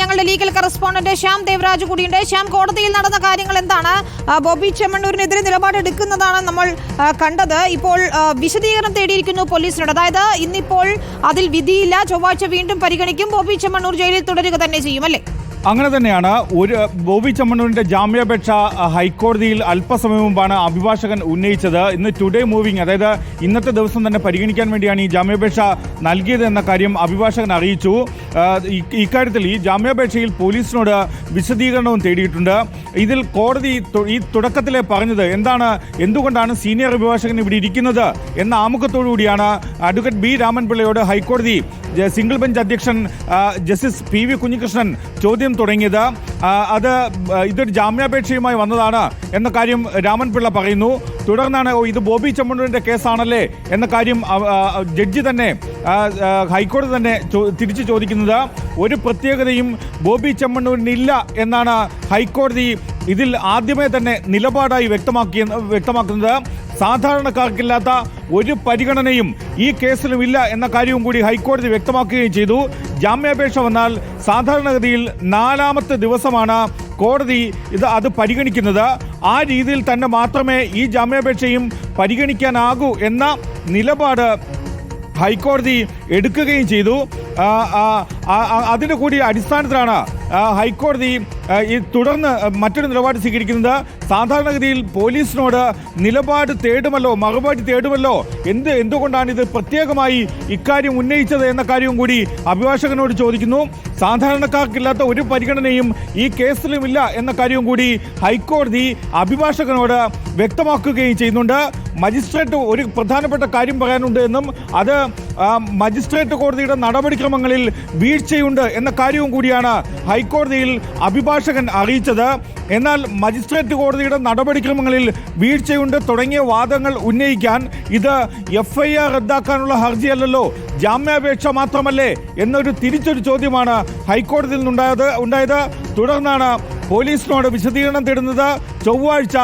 ഞങ്ങളുടെ legal correspondent Shyam Devaraj കൂടിയുണ്ട്. ശ്യാം കോടതിയിൽ നടന്ന കാര്യങ്ങൾ എന്താണ്? ബോബി ചെമ്മണ്ണൂരിനെതിരെ നിലപാടെടുക്കുന്നതാണ് നമ്മൾ കണ്ടത്. ഇപ്പോൾ വിശദീകരണം തേടിയിരിക്കുന്നു പോലീസിനോട്. അതായത് ഇന്നിപ്പോൾ അതിൽ വിധിയില്ല. ചൊവ്വാഴ്ച വീണ്ടും പരിഗണിക്കും. ബോബി ചെമ്മണ്ണൂർ ജയിലിൽ തുടരുക തന്നെ ചെയ്യും അല്ലേ? അങ്ങനെ തന്നെയാണ് ഒരു ബോബി ചമ്മണ്ണൂരിന്റെ ജാമ്യാപേക്ഷ ഹൈക്കോടതിയിൽ അല്പസമയം മുമ്പാണ് അഭിഭാഷകൻ ഉന്നയിച്ചത്. ഇന്ന് ടുഡേ മൂവിംഗ് അതായത് ഇന്നത്തെ ദിവസം തന്നെ പരിഗണിക്കാൻ വേണ്ടിയാണ് ഈ ജാമ്യാപേക്ഷ നൽകിയത് എന്ന കാര്യം അഭിഭാഷകൻ അറിയിച്ചു. ഇക്കാര്യത്തിൽ ഈ ജാമ്യാപേക്ഷയിൽ പോലീസിനോട് വിശദീകരണവും തേടിയിട്ടുണ്ട്. ഇതിൽ കോടതി ഈ തുടക്കത്തിലെ പറഞ്ഞത് എന്താണ് എന്തുകൊണ്ടാണ് സീനിയർ അഭിഭാഷകൻ ഇവിടെ ഇരിക്കുന്നത് എന്ന ആമുഖത്തോടു കൂടിയാണ് അഡ്വക്കേറ്റ് ബി രാമൻപിള്ളയോട് ഹൈക്കോടതി സിംഗിൾ ബെഞ്ച് അധ്യക്ഷൻ ജസ്റ്റിസ് പി വി കുഞ്ഞികൃഷ്ണൻ ചോദ്യം തുടങ്ങിയത്. അത് ഇതൊരു ജാമ്യാപേക്ഷയുമായി വന്നതാണ് എന്ന കാര്യം രാമൻപിള്ള പറയുന്നു. തുടർന്നാണ് ഓ ഇത് ബോബി ചമ്മണ്ണൂരിന്റെ കേസാണല്ലേ എന്ന കാര്യം ജഡ്ജി തന്നെ ഹൈക്കോടതി തന്നെ തിരിച്ചു ചോദിക്കുന്നത്. ഒരു പ്രത്യേകതയും ബോബി ചെമ്മണ്ണൂരിനില്ല എന്നാണ് ഹൈക്കോടതി ഇതിൽ ആദ്യമേ തന്നെ നിലപാടായി വ്യക്തമാക്കിയ വ്യക്തമാക്കുന്നത് സാധാരണക്കാർക്കില്ലാത്ത ഒരു പരിഗണനയും ഈ കേസിലും ഇല്ല എന്ന കാര്യവും കൂടി ഹൈക്കോടതി വ്യക്തമാക്കുകയും ചെയ്തു. ജാമ്യാപേക്ഷ വന്നാൽ സാധാരണഗതിയിൽ നാലാമത്തെ ദിവസമാണ് കോടതി ഇത് അത് പരിഗണിക്കുന്നത്. ആ രീതിയിൽ തന്നെ മാത്രമേ ഈ ജാമ്യാപേക്ഷയും പരിഗണിക്കാനാകൂ എന്ന നിലപാട് ഹൈക്കോടതി എടുക്കുകയും ചെയ്തു. അതിന്റെ കൂടി അടിസ്ഥാനത്തിലാണ് ഹൈക്കോടതി ഈ തുടർന്ന് മറ്റൊരു നിലപാട് സ്വീകരിക്കുന്നത് സാധാരണഗതിയിൽ പോലീസിനോട് നിലപാട് തേടുമല്ലോ മറുപടി തേടുമല്ലോ? എന്ത് എന്തുകൊണ്ടാണ് ഇത് പ്രത്യേകമായി ഇക്കാര്യം ഉന്നയിച്ചത് എന്ന കാര്യവും കൂടി അഭിഭാഷകനോട് ചോദിക്കുന്നു. സാധാരണക്കാർക്കില്ലാത്ത ഒരു പരിഗണനയും ഈ കേസിലുമില്ല എന്ന കാര്യവും കൂടി ഹൈക്കോടതി അഭിഭാഷകനോട് വ്യക്തമാക്കുകയും ചെയ്യുന്നുണ്ട്. മജിസ്ട്രേറ്റ് ഒരു പ്രധാനപ്പെട്ട കാര്യം പറയാനുണ്ട് എന്നും അത് മജിസ്ട്രേറ്റ് കോടതിയുടെ നടപടിക്രമങ്ങളിൽ വീഴ്ചയുണ്ട് എന്ന കാര്യവും കൂടിയാണ് ഹൈക്കോടതിയിൽ അഭിഭാഷകൻ അറിയിച്ചത്. എന്നാൽ മജിസ്ട്രേറ്റ് കോടതിയുടെ നടപടിക്രമങ്ങളിൽ വീഴ്ചയുണ്ട്. തുടങ്ങിയ വാദങ്ങൾ ഉന്നയിക്കാൻ ഇത് എഫ് ഐ ആർ റദ്ദാക്കാനുള്ള ഹർജിയല്ലല്ലോ. ജാമ്യാപേക്ഷ മാത്രമല്ലേ എന്നൊരു തിരിച്ചൊരു ചോദ്യമാണ് ഹൈക്കോടതിയിൽ നിന്നുണ്ടായത് ഉണ്ടായത്. തുടർന്നാണ് പോലീസിനോട് വിശദീകരണം തേടുന്നത്. ചൊവ്വാഴ്ച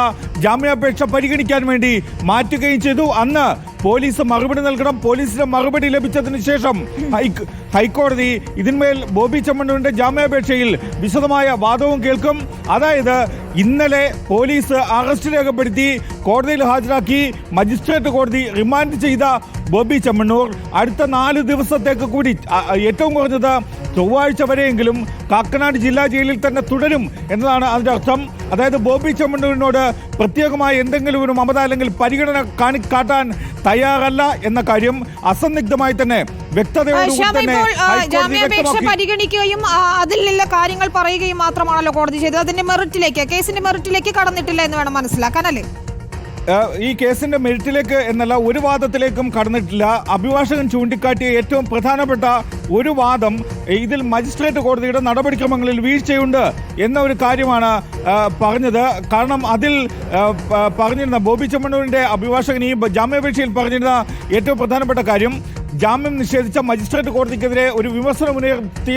ജാമ്യാപേക്ഷ പരിഗണിക്കാൻ വേണ്ടി മാറ്റുകയും ചെയ്തു. അന്ന് പോലീസ് മറുപടി നൽകണം. പോലീസിന്റെ മറുപടി ലഭിച്ചതിന് ശേഷം ഹൈക്കോടതി ഇതിന്മേൽ ബോബി ചമ്മണ്ണുവിന്റെ ജാമ്യാപേക്ഷയിൽ വിശദമായ വാദവും കേൾക്കും. അതായത് ഇന്നലെ പോലീസ് അറസ്റ്റ് രേഖപ്പെടുത്തി കോടതിയിൽ ഹാജരാക്കി മജിസ്ട്രേറ്റ് കോടതി റിമാൻഡ് ചെയ്ത ബോബി ചെമ്മണ്ണൂർ. അടുത്ത നാല് ദിവസത്തേക്ക് കൂടി ഏറ്റവും കുറഞ്ഞത് ചൊവ്വാഴ്ച വരെയെങ്കിലും കാക്കനാട് ജില്ലാ ജയിലിൽ തന്നെ തുടരും എന്നതാണ് അതിന്റെ അർത്ഥം. അതായത് ബോബി ചെമ്മണ്ണൂരിനോട് പ്രത്യേകമായ എന്തെങ്കിലും ഒരു മമത അല്ലെങ്കിൽ പരിഗണന കാണി കാട്ടാൻ തയ്യാറല്ല എന്ന കാര്യം അസന്നിഗ്ധമായി തന്നെ ജാമ്യാപേക്ഷ പരിഗണിക്കുകയും അതിൽ നിന്നുള്ള കാര്യങ്ങൾ പറയുകയും മാത്രമാണല്ലോ കോടതി ചെയ്തത്. അതിന്റെ മെറിറ്റിലേക്ക് കേസിന്റെ മെറിറ്റിലേക്ക് കടന്നിട്ടില്ല എന്ന് വേണം മനസ്സിലാക്കാൻ അല്ലേ? ഈ കേസിന്റെ മെരിറ്റിലേക്ക് എന്നല്ല ഒരു വാദത്തിലേക്കും കടന്നിട്ടില്ല. അഭിഭാഷകൻ ചൂണ്ടിക്കാട്ടിയ ഏറ്റവും പ്രധാനപ്പെട്ട ഒരു വാദം ഇതിൽ മജിസ്ട്രേറ്റ് കോടതിയുടെ നടപടിക്രമങ്ങളിൽ വീഴ്ചയുണ്ട് എന്ന ഒരു കാര്യമാണ് പറഞ്ഞത്. കാരണം അതിൽ പറഞ്ഞിരുന്ന ബോബി ചെമ്മണ്ണൂരിന്റെ അഭിഭാഷകൻ ഈ ജാമ്യാപേക്ഷയിൽ പറഞ്ഞിരുന്ന ഏറ്റവും പ്രധാനപ്പെട്ട കാര്യം ജാമ്യം നിഷേധിച്ച മജിസ്ട്രേറ്റ് കോടതിക്കെതിരെ ഒരു വിമർശനം ഉയർത്തി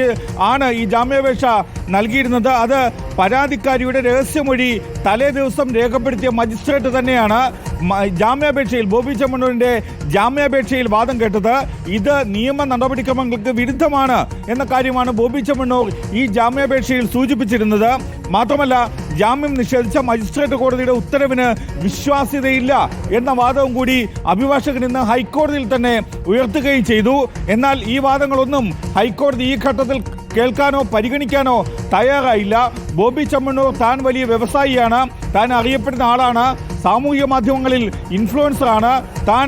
ആണ് ഈ ജാമ്യാപേക്ഷ നൽകിയിരുന്നത്. അത് പരാതിക്കാരിയുടെ രഹസ്യമൊഴി തലേ ദിവസം രേഖപ്പെടുത്തിയ മജിസ്ട്രേറ്റ് തന്നെയാണ്. ജാമ്യാപേക്ഷയിൽ ബോബി ചെമ്മണ്ണൂരിന്റെ ജാമ്യാപേക്ഷയിൽ വാദം കേട്ടത് ഇത് നിയമ നടപടിക്രമങ്ങൾക്ക് വിരുദ്ധമാണ് എന്ന കാര്യമാണ് ബോബി ചെമ്മണ്ണൂർ ഈ ജാമ്യാപേക്ഷയിൽ സൂചിപ്പിച്ചിരുന്നത്. മാത്രമല്ല ജാമ്യം നിഷേധിച്ച മജിസ്ട്രേറ്റ് കോടതിയുടെ ഉത്തരവിന് വിശ്വാസ്യതയില്ല എന്ന വാദവും കൂടി അഭിഭാഷകൻ ഇന്ന് ഹൈക്കോടതിയിൽ തന്നെ ഉയർത്തുകയും ചെയ്തു. എന്നാൽ ഈ വാദങ്ങളൊന്നും ഹൈക്കോടതി ഈ ഘട്ടത്തിൽ കേൾക്കാനോ പരിഗണിക്കാനോ തയ്യാറായില്ല. ബോബി ചമ്മണ്ണൂർ താൻ വലിയ വ്യവസായിയാണ് താൻ അറിയപ്പെടുന്ന ആളാണ്. സാമൂഹിക മാധ്യമങ്ങളിൽ ഇൻഫ്ലുവൻസർ ആണ്. താൻ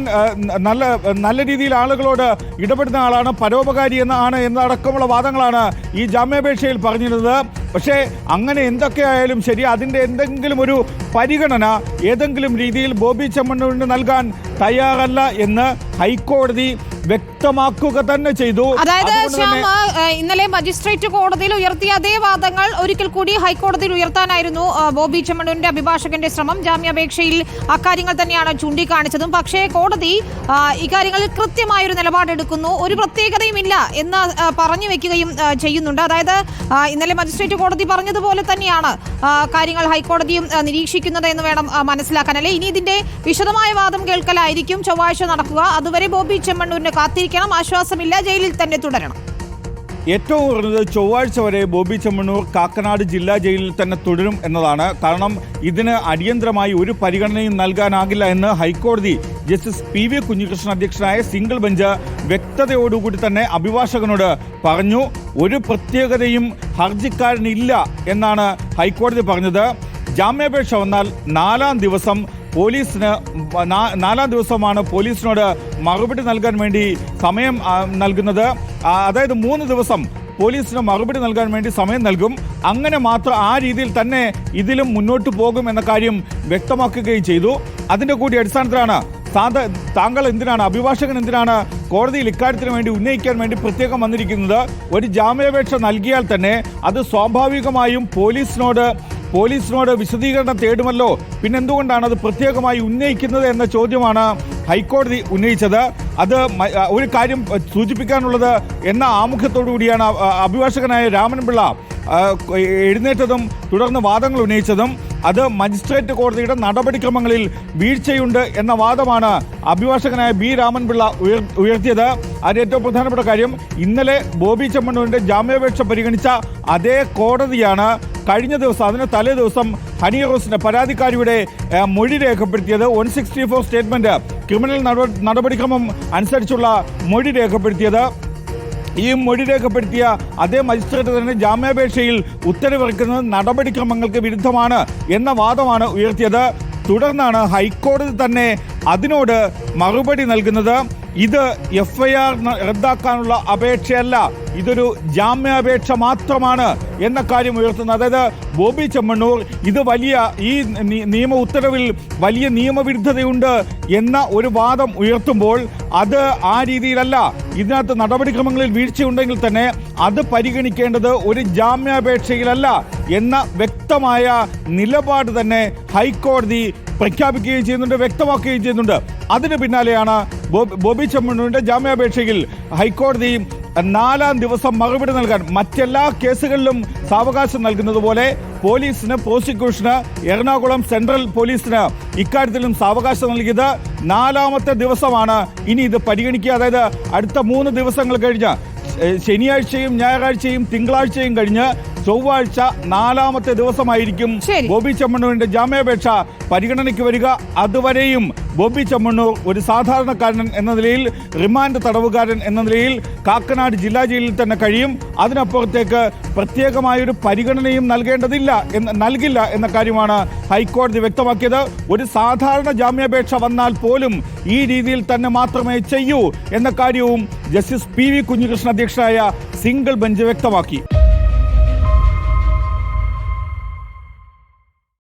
നല്ല നല്ല രീതിയിൽ ആളുകളോട് ഇടപെടുന്ന ആളാണ് പരോപകാരി എന്നാണ് എന്നടക്കമുള്ള വാദങ്ങളാണ് ഈ ജാമ്യാപേക്ഷയിൽ പറഞ്ഞിരുന്നത്. പക്ഷേ അങ്ങനെ എന്തൊക്കെയായാലും ശരി അതിന്റെ എന്തെങ്കിലും ഒരു പരിഗണന ഏതെങ്കിലും രീതിയിൽ ബോബി ചെമ്മണ്ണൂരിന് നൽകാൻ തയ്യാറല്ല എന്ന് ഹൈക്കോടതി വ്യക്തമാക്കുക തന്നെ ചെയ്തു. അതായത് ശ്യാം ഇന്നലെ മജിസ്ട്രേറ്റ് കോടതിയിൽ ഉയർത്തിയ അതേ വാദങ്ങൾ ഒരിക്കൽ കൂടി ഹൈക്കോടതിയിൽ ഉയർത്താനായിരുന്നു ബോബി ചെമ്മണ്ണൂരിന്റെ അഭിഭാഷകന്റെ ശ്രമം. ജാമ്യാപേക്ഷയിൽ അക്കാര്യങ്ങൾ തന്നെയാണ് ചൂണ്ടിക്കാണിച്ചതും. പക്ഷേ കോടതി ഇക്കാര്യങ്ങളിൽ കൃത്യമായൊരു നിലപാടെടുക്കുന്നു. ഒരു പ്രത്യേകതയും ഇല്ല എന്ന് പറഞ്ഞു വെക്കുകയും ചെയ്യുന്നുണ്ട്. അതായത് ഇന്നലെ മജിസ്ട്രേറ്റ് കോടതി പറഞ്ഞതുപോലെ തന്നെയാണ് കാര്യങ്ങൾ ഹൈക്കോടതിയും നിരീക്ഷിക്കുന്നത് എന്ന് വേണം മനസ്സിലാക്കാൻ. അല്ലെ? ഇനി ഇതിന്റെ വിശദമായ വാദം കേൾക്കലായിരിക്കും ചൊവ്വാഴ്ച നടക്കുക. അതുവരെ ബോബി ചെമ്മണ്ണൂരിന് കാത്തിരിക്കണം ആശ്വാസമില്ല ജയിലിൽ തന്നെ തുടരണം. ഏറ്റവും കുറഞ്ഞത് ചൊവ്വാഴ്ച വരെ ബോബി ചെമ്മണ്ണൂർ കാക്കനാട് ജില്ലാ ജയിലിൽ തന്നെ തുടരും എന്നതാണ്. കാരണം ഇതിന് അടിയന്തരമായി ഒരു പരിഗണനയും നൽകാനാകില്ല എന്ന് ഹൈക്കോടതി ജസ്റ്റിസ് പി വി കുഞ്ഞികൃഷ്ണൻ അധ്യക്ഷനായ സിംഗിൾ ബെഞ്ച് വ്യക്തതയോടുകൂടി തന്നെ അഭിഭാഷകനോട് പറഞ്ഞു ഒരു പ്രത്യേകതയും ഹർജിക്കാരനില്ല എന്നാണ് ഹൈക്കോടതി പറഞ്ഞത്. ജാമ്യാപേക്ഷ വന്നാൽ നാലാം ദിവസം പോലീസിന് നാലാം ദിവസമാണ് പോലീസിനോട് മറുപടി നൽകാൻ വേണ്ടി സമയം നൽകുന്നത്. അതായത് മൂന്ന് ദിവസം പോലീസിന് മറുപടി നൽകാൻ വേണ്ടി സമയം നൽകും. അങ്ങനെ മാത്രം ആ രീതിയിൽ തന്നെ ഇതിലും മുന്നോട്ട് പോകും എന്ന കാര്യം വ്യക്തമാക്കുകയും ചെയ്തു. അതിന്റെ കൂടി അടിസ്ഥാനത്തിലാണ് താങ്കൾ എന്തിനാണ് അഭിഭാഷകൻ എന്തിനാണ് കോടതിയിൽ ഇക്കാര്യത്തിന് വേണ്ടി ഉന്നയിക്കാൻ വേണ്ടി പ്രത്യേകം വന്നിരിക്കുന്നത്? ഒരു ജാമ്യാപേക്ഷ നൽകിയാൽ തന്നെ അത് സ്വാഭാവികമായും പോലീസിനോട് പോലീസിനോട് വിശദീകരണം തേടുമല്ലോ? പിന്നെന്തുകൊണ്ടാണ് അത് പ്രത്യേകമായി ഉന്നയിക്കുന്നത് എന്ന ചോദ്യമാണ് ഹൈക്കോടതി ഉന്നയിച്ചത്. അത് ഒരു കാര്യം സൂചിപ്പിക്കാനുള്ളത് എന്ന ആമുഖത്തോടു കൂടിയാണ് അഭിഭാഷകനായ രാമൻപിള്ള എഴുന്നേറ്റതും തുടർന്ന് വാദങ്ങൾ ഉന്നയിച്ചതും. അത് മജിസ്ട്രേറ്റ് കോടതിയുടെ നടപടിക്രമങ്ങളിൽ വീഴ്ചയുണ്ട് എന്ന വാദമാണ് അഭിഭാഷകനായ ബി രാമൻപിള്ള ഉയർ ഉയർത്തിയത്. അതിന് ഏറ്റവും പ്രധാനപ്പെട്ട കാര്യം ഇന്നലെ ബോബി ചെമ്മണ്ണൂരിന്റെ ജാമ്യാപേക്ഷ പരിഗണിച്ച അതേ കോടതിയാണ് കഴിഞ്ഞ ദിവസം അതിന് തലേ ദിവസം ഹനി റോസിന്റെ പരാതിക്കാരിയുടെ മൊഴി രേഖപ്പെടുത്തിയത് one sixty four statement criminal നടപ- നടപടിക്രമം അനുസരിച്ചുള്ള മൊഴി രേഖപ്പെടുത്തിയത്. ഈ മൊഴി രേഖപ്പെടുത്തിയ അതേ മജിസ്ട്രേറ്റ് തന്നെ ജാമ്യാപേക്ഷയിൽ ഉത്തരവിറക്കുന്നത് നടപടിക്രമങ്ങൾക്ക് വിരുദ്ധമാണ് എന്ന വാദമാണ് ഉയർത്തിയത്. തുടർന്നാണ് ഹൈക്കോടതി തന്നെ അതിനോട് മറുപടി നൽകുന്നത്. ഇത് എഫ് ഐ ആർ റദ്ദാക്കാനുള്ള അപേക്ഷയല്ല. ഇതൊരു ജാമ്യാപേക്ഷ മാത്രമാണ് എന്ന കാര്യം ഉയർത്തുന്നത് അതായത് ബോബി ചെമ്മണ്ണൂർ ഇത് വലിയ ഈ നിയമ ഉത്തരവിൽ വലിയ നിയമവിരുദ്ധതയുണ്ട് എന്ന ഒരു വാദം ഉയർത്തുമ്പോൾ അത് ആ രീതിയിലല്ല. ഇതിനകത്ത് നടപടിക്രമങ്ങളിൽ വീഴ്ചയുണ്ടെങ്കിൽ തന്നെ അത് പരിഗണിക്കേണ്ടത് ഒരു ജാമ്യാപേക്ഷയിലല്ല എന്ന വ്യക്തമായ നിലപാട് തന്നെ ഹൈക്കോടതി പ്രഖ്യാപിക്കുകയും ചെയ്യുന്നുണ്ട് വ്യക്തമാക്കുകയും ചെയ്യുന്നുണ്ട്. അതിന് പിന്നാലെയാണ് ബോബി- ചെമ്മണ്ണൂരിന്റെ ജാമ്യാപേക്ഷയിൽ ഹൈക്കോടതി നാലാം ദിവസം മറുപടി നൽകാൻ മറ്റെല്ലാ കേസുകളിലും സാവകാശം നൽകുന്നത് പോലെ പോലീസിന് പ്രോസിക്യൂഷന് എറണാകുളം സെൻട്രൽ പോലീസിന് ഇക്കാര്യത്തിലും സാവകാശം നൽകിയത് നാലാമത്തെ ദിവസമാണ്. ഇനി ഇത് പരിഗണിക്കുക. അതായത് അടുത്ത മൂന്ന് ദിവസങ്ങൾ കഴിഞ്ഞ് ശനിയാഴ്ചയും ഞായറാഴ്ചയും തിങ്കളാഴ്ചയും കഴിഞ്ഞ് ചൊവ്വാഴ്ച നാലാമത്തെ ദിവസമായിരിക്കും. ബോബി ചെമ്മണ്ണൂരിന്റെ ജാമ്യാപേക്ഷ പരിഗണനയ്ക്ക് വരിക. അതുവരെയും ബോബി ചെമ്മണ്ണൂർ ഒരു സാധാരണക്കാരൻ എന്ന നിലയിൽ റിമാൻഡ് തടവുകാരൻ എന്ന നിലയിൽ കാക്കനാട് ജില്ലാ ജയിലിൽ തന്നെ കഴിയും. അതിനപ്പുറത്തേക്ക് പ്രത്യേകമായൊരു പരിഗണനയും നൽകേണ്ടതില്ല എന്ന് നൽകില്ല എന്ന കാര്യമാണ് ഹൈക്കോടതി വ്യക്തമാക്കിയത്. ഒരു സാധാരണ ജാമ്യാപേക്ഷ വന്നാൽ പോലും ഈ രീതിയിൽ തന്നെ മാത്രമേ ചെയ്യൂ എന്ന കാര്യവും ജസ്റ്റിസ് പി വി കുഞ്ഞികൃഷ്ണൻ അധ്യക്ഷനായ സിംഗിൾ ബെഞ്ച് വ്യക്തമാക്കി.